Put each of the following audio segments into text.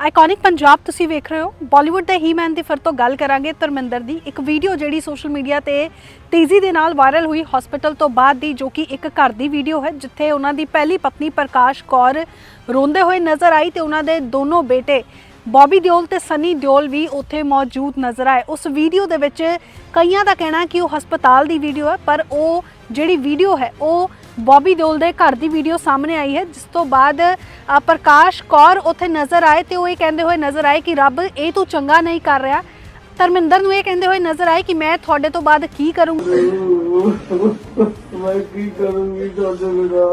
Iconic Punjab ਤੁਸੀਂ ਵੇਖ ਰਹੇ ਹੋ। ਬਾਲੀਵੁੱਡ ਦੇ ਹੀਮੈਨ ਦੀ ਫਿਰ ਤੋਂ ਗੱਲ ਕਰਾਂਗੇ ਧਰਮਿੰਦਰ ਦੀ। ਇੱਕ ਵੀਡੀਓ ਜਿਹੜੀ ਸੋਸ਼ਲ ਮੀਡੀਆ ਤੇ ਤੇਜ਼ੀ ਦੇ ਨਾਲ ਵਾਇਰਲ ਹੋਈ ਹਸਪੀਟਲ ਤੋਂ ਬਾਅਦ ਦੀ, ਜੋ ਕਿ ਇੱਕ ਘਰ ਦੀ ਵੀਡੀਓ ਹੈ, ਜਿੱਥੇ ਉਹਨਾਂ ਦੀ ਪਹਿਲੀ ਪਤਨੀ ਪ੍ਰਕਾਸ਼ ਕੌਰ ਰੋਂਦੇ ਹੋਏ ਨਜ਼ਰ ਆਈ ਤੇ ਉਹਨਾਂ ਦੇ ਦੋਨੋਂ ਬੇਟੇ ਬੌਬੀ ਦਿਓਲ ਤੇ ਸਨੀ ਦਿਓਲ ਵੀ ਉੱਥੇ ਮੌਜੂਦ ਨਜ਼ਰ ਆਏ। ਉਸ ਵੀਡੀਓ ਦੇ ਵਿੱਚ ਕਈਆਂ ਦਾ ਕਹਿਣਾ ਕਿ ਉਹ ਹਸਪਤਾਲ ਦੀ ਵੀਡੀਓ ਹੈ, ਪਰ ਉਹ ਜਿਹੜੀ ਵੀਡੀਓ ਹੈ, ਉਹ ਬੌਬੀ ਦਿਓਲ ਦੇ ਘਰ ਦੀ ਵੀਡੀਓ ਸਾਹਮਣੇ ਆਈ ਹੈ ਜਿਸ ਤੋਂ ਬਾਅਦ ਪ੍ਰਕਾਸ਼ ਕੌਰ ਉੱਥੇ ਨਜ਼ਰ ਆਏ ਤੇ ਉਹ ਇਹ ਕਹਿੰਦੇ ਹੋਏ ਨਜ਼ਰ ਆਏ ਕਿ ਰੱਬ ਇਹ ਤੂੰ ਚੰਗਾ ਨਹੀਂ ਕਰ ਰਿਹਾ। ਧਰਮਿੰਦਰ ਨੂੰ ਇਹ ਕਹਿੰਦੇ ਹੋਏ ਨਜ਼ਰ ਆਏ ਕਿ ਮੈਂ ਤੁਹਾਡੇ ਤੋਂ ਬਾਅਦ ਕੀ ਕਰੂੰਗੀ? ਮੈਂ ਕੀ ਕਰੂੰਗੀ ਤੁਹਾਡੇ ਬਿਨਾ?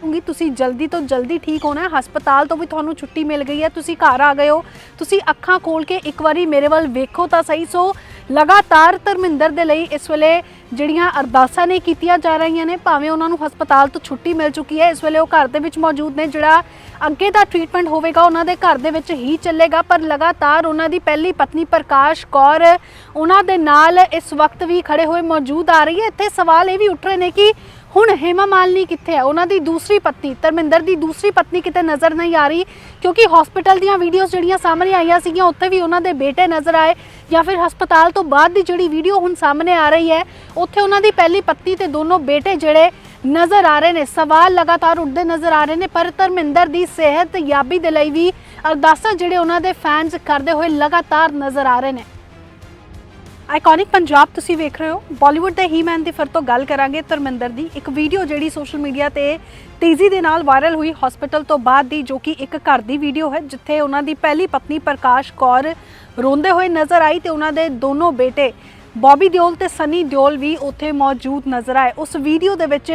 ਕਹੂੰਗੀ ਤੁਸੀਂ ਜਲਦੀ ਤੋਂ ਜਲਦੀ ਠੀਕ ਹੋਣਾ ਹੈ ਹਸਪਤਾਲ ਤੋਂ ਵੀ ਤੁਹਾਨੂੰ ਛੁੱਟੀ ਮਿਲ ਗਈ ਹੈ ਤੁਸੀਂ ਘਰ ਆ ਗਏ ਹੋ ਤੁਸੀਂ ਅੱਖਾਂ ਖੋਲ ਕੇ ਇੱਕ ਵਾਰੀ ਮੇਰੇ ਵੱਲ ਵੇਖੋ ਤਾਂ ਸਹੀ। ਸੋ ਲਗਾਤਾਰ ਧਰਮਿੰਦਰ ਦੇ ਲਈ ਇਸ ਵੇਲੇ ਜਿਹੜੀਆਂ ਅਰਦਾਸਾਂ ਨੇ ਕੀਤੀਆਂ ਜਾ ਰਹੀਆਂ ਨੇ, ਭਾਵੇਂ ਉਹਨਾਂ ਨੂੰ ਹਸਪਤਾਲ ਤੋਂ ਛੁੱਟੀ ਮਿਲ ਚੁੱਕੀ ਹੈ, ਇਸ ਵੇਲੇ ਉਹ ਘਰ ਦੇ ਵਿੱਚ ਮੌਜੂਦ ਨੇ, ਜਿਹੜਾ ਅੱਗੇ ਦਾ ਟ੍ਰੀਟਮੈਂਟ ਹੋਵੇਗਾ, ਉਹਨਾਂ ਦੇ ਘਰ ਦੇ ਵਿੱਚ ਹੀ ਚੱਲੇਗਾ, ਪਰ ਲਗਾਤਾਰ ਉਹਨਾਂ ਦੀ ਪਹਿਲੀ ਪਤਨੀ ਪ੍ਰਕਾਸ਼ ਕੌਰ, ਉਹਨਾਂ ਦੇ ਨਾਲ ਇਸ ਵਕਤ ਵੀ ਖੜੇ ਹੋਏ ਮੌਜੂਦ ਆ ਰਹੀ ਹੈ। ਇੱਥੇ ਸਵਾਲ ਇਹ ਵੀ ਉੱਠ ਰਹੇ ਨੇ ਕਿ ਹੁਣ ਹੇਮਾ ਮਾਲਨੀ ਕਿੱਥੇ ਹੈ? ਉਹਨਾਂ ਦੀ ਦੂਸਰੀ ਪਤਨੀ, ਧਰਮਿੰਦਰ ਦੀ ਦੂਸਰੀ ਪਤਨੀ ਕਿਤੇ ਨਜ਼ਰ ਨਹੀਂ ਆ ਰਹੀ, ਕਿਉਂਕਿ ਹਸਪੀਟਲ ਦੀਆਂ ਵੀਡੀਓਜ਼ ਜਿਹੜੀਆਂ ਸਾਹਮਣੇ ਆਈਆਂ ਸੀਗੀਆਂ, ਉੱਥੇ ਵੀ ਉਹਨਾਂ ਦੇ ਬੇਟੇ ਨਜ਼ਰ ਆਏ ਜਾਂ ਫਿਰ ਹਸਪਤਾਲ ਤੋਂ ਬਾਅਦ ਦੀ ਜਿਹੜੀ ਵੀਡੀਓ ਹੁਣ ਸਾਹਮਣੇ ਆ ਰਹੀ ਹੈ, ਉੱਥੇ ਉਹਨਾਂ ਦੀ ਪਹਿਲੀ ਪਤਨੀ ਤੇ ਦੋਨੋਂ ਬੇਟੇ ਜਿਹੜੇ ਨਜ਼ਰ ਆ ਰਹੇ ਨੇ, ਸਵਾਲ ਲਗਾਤਾਰ ਉੱਠਦੇ ਨਜ਼ਰ ਆ ਰਹੇ ਨੇ, ਪਰ ਧਰਮਿੰਦਰ ਦੀ ਸਿਹਤ ਯਾਬੀ ਦੇ ਲਈ ਵੀ ਅਰਦਾਸਾਂ ਜਿਹੜੇ ਉਹਨਾਂ ਦੇ ਫੈਨਸ ਕਰਦੇ ਹੋਏ ਲਗਾਤਾਰ ਨਜ਼ਰ ਆ ਰਹੇ ਨੇ। ਆਈਕੋਨਿਕ ਪੰਜਾਬ ਤੁਸੀਂ ਵੇਖ ਰਹੇ ਹੋ। ਬਾਲੀਵੁੱਡ ਦੇ ਹੀਮੈਨ ਦੀ ਫਿਰ ਤੋਂ ਗੱਲ ਕਰਾਂਗੇ। ਧਰਮਿੰਦਰ ਦੀ ਇੱਕ ਵੀਡੀਓ ਜਿਹੜੀ ਸੋਸ਼ਲ ਮੀਡੀਆ ਤੇ ਤੇਜ਼ੀ ਦੇ ਨਾਲ ਵਾਇਰਲ ਹੋਈ ਹਸਪੀਟਲ ਤੋਂ ਬਾਅਦ ਦੀ, ਜੋ ਕਿ ਇੱਕ ਘਰ ਦੀ ਵੀਡੀਓ ਹੈ, ਜਿੱਥੇ ਉਹਨਾਂ ਦੀ ਪਹਿਲੀ ਪਤਨੀ ਪ੍ਰਕਾਸ਼ ਕੌਰ ਰੋਂਦੇ ਹੋਏ ਨਜ਼ਰ ਆਈ ਤੇ ਉਹਨਾਂ ਦੇ ਦੋਨੋਂ ਬੇਟੇ ਬੌਬੀ ਦਿਓਲ ਤੇ ਸਨੀ ਦਿਓਲ ਵੀ ਉੱਥੇ ਮੌਜੂਦ ਨਜ਼ਰ ਆਏ। ਉਸ ਵੀਡੀਓ ਦੇ ਵਿੱਚ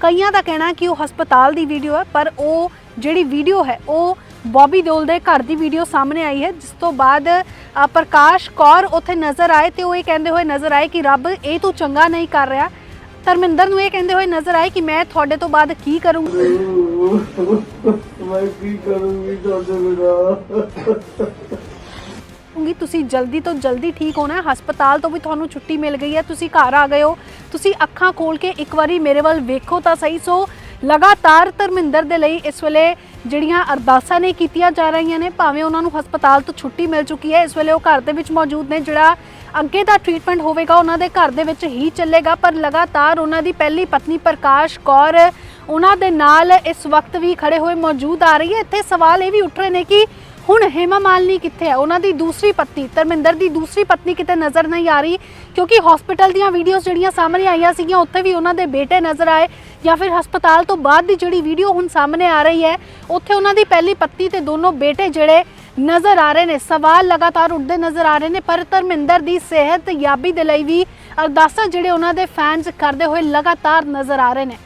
ਕਈਆਂ ਦਾ ਕਹਿਣਾ ਕਿ ਉਹ ਹਸਪਤਾਲ ਦੀ ਵੀਡੀਓ ਹੈ, ਪਰ ਉਹ ਜਿਹੜੀ ਵੀਡੀਓ ਹੈ ਉਹ ਬੌਬੀ ਦਿਓਲ ਦੇ ਘਰ ਦੀ ਵੀਡੀਓ ਸਾਹਮਣੇ ਆਈ ਹੈ ਜਿਸ ਤੋਂ ਬਾਅਦ ਪ੍ਰਕਾਸ਼ ਕੌਰ ਉੱਥੇ ਨਜ਼ਰ ਆਏ ਤੇ ਉਹ ਇਹ ਕਹਿੰਦੇ ਹੋਏ ਨਜ਼ਰ ਆਏ ਕਿ ਰੱਬ ਇਹ ਤੂੰ ਚੰਗਾ ਨਹੀਂ ਕਰ ਰਿਹਾ। ਧਰਮਿੰਦਰ ਨੂੰ ਇਹ ਕਹਿੰਦੇ ਹੋਏ ਨਜ਼ਰ ਆਏ ਕਿ ਮੈਂ ਤੁਹਾਡੇ ਤੋਂ ਬਾਅਦ ਕੀ ਕਰੂੰਗੀ? ਮੈਂ ਕੀ ਕਰੂੰਗੀ ਤੁਹਾਡੇ ਬਿਨਾ? ਕਹੂੰਗੀ ਤੁਸੀਂ ਜਲਦੀ ਤੋਂ ਜਲਦੀ ਠੀਕ ਹੋਣਾ ਹੈ ਹਸਪਤਾਲ ਤੋਂ ਵੀ ਤੁਹਾਨੂੰ ਛੁੱਟੀ ਮਿਲ ਗਈ ਹੈ ਤੁਸੀਂ ਘਰ ਆ ਗਏ ਹੋ ਤੁਸੀਂ ਅੱਖਾਂ ਖੋਲ ਕੇ ਇੱਕ ਵਾਰੀ ਮੇਰੇ ਵੱਲ ਵੇਖੋ ਤਾਂ ਸਹੀ। ਸੋ ਲਗਾਤਾਰ ਧਰਮਿੰਦਰ ਦੇ ਲਈ ਇਸ ਵੇਲੇ ਜਿਹੜੀਆਂ ਅਰਦਾਸਾਂ ਨੇ ਕੀਤੀਆਂ ਜਾ ਰਹੀਆਂ ਨੇ, ਭਾਵੇਂ ਉਹਨਾਂ ਨੂੰ ਹਸਪਤਾਲ ਤੋਂ ਛੁੱਟੀ ਮਿਲ ਚੁੱਕੀ ਹੈ, ਇਸ ਵੇਲੇ ਉਹ ਘਰ ਦੇ ਵਿੱਚ ਮੌਜੂਦ ਨੇ, ਜਿਹੜਾ ਅੱਗੇ ਦਾ ਟ੍ਰੀਟਮੈਂਟ ਹੋਵੇਗਾ, ਉਹਨਾਂ ਦੇ ਘਰ ਦੇ ਵਿੱਚ ਹੀ ਚੱਲੇਗਾ, ਪਰ ਲਗਾਤਾਰ ਉਹਨਾਂ ਦੀ ਪਹਿਲੀ ਪਤਨੀ ਪ੍ਰਕਾਸ਼ ਕੌਰ ਉਹਨਾਂ ਦੇ ਨਾਲ ਇਸ ਵਕਤ ਵੀ ਖੜੇ ਹੋਏ ਮੌਜੂਦ ਆ ਰਹੀ ਹੈ। ਇੱਥੇ ਸਵਾਲ ਇਹ ਵੀ ਉੱਠ ਰਹੇ ਨੇ ਕਿ ਹੁਣ ਹੇਮਾ ਮਾਲਨੀ ਕਿੱਥੇ ਹੈ ਉਹਨਾਂ ਦੀ ਦੂਸਰੀ ਪਤਨੀ, ਧਰਮਿੰਦਰ ਦੀ ਦੂਸਰੀ ਪਤਨੀ ਕਿਤੇ ਨਜ਼ਰ ਨਹੀਂ ਆ ਰਹੀ, ਕਿਉਂਕਿ ਹਸਪੀਟਲ ਦੀਆਂ ਵੀਡੀਓਜ਼ ਜਿਹੜੀਆਂ ਸਾਹਮਣੇ ਆਈਆਂ ਸੀਗੀਆਂ, ਉੱਥੇ ਵੀ ਉਹਨਾਂ ਦੇ ਬੇਟੇ ਨਜ਼ਰ ਆਏ, ਜਾਂ ਫਿਰ ਹਸਪਤਾਲ ਤੋਂ ਬਾਅਦ ਦੀ ਜਿਹੜੀ ਵੀਡੀਓ ਹੁਣ ਸਾਹਮਣੇ ਆ ਰਹੀ ਹੈ, ਉੱਥੇ ਉਹਨਾਂ ਦੀ ਪਹਿਲੀ ਪਤਨੀ ਤੇ ਦੋਨੋਂ ਬੇਟੇ ਜਿਹੜੇ ਨਜ਼ਰ ਆ ਰਹੇ ਨੇ, ਸਵਾਲ ਲਗਾਤਾਰ ਉੱਠਦੇ ਨਜ਼ਰ ਆ ਰਹੇ ਨੇ, ਪਰ ਧਰਮਿੰਦਰ ਦੀ ਸਿਹਤ ਯਾਬੀ ਦੇ ਲਈ ਵੀ ਅਰਦਾਸਾਂ ਜਿਹੜੇ ਉਹਨਾਂ ਦੇ ਫੈਨਸ ਕਰਦੇ ਹੋਏ ਲਗਾਤਾਰ ਨਜ਼ਰ ਆ ਰਹੇ ਨੇ।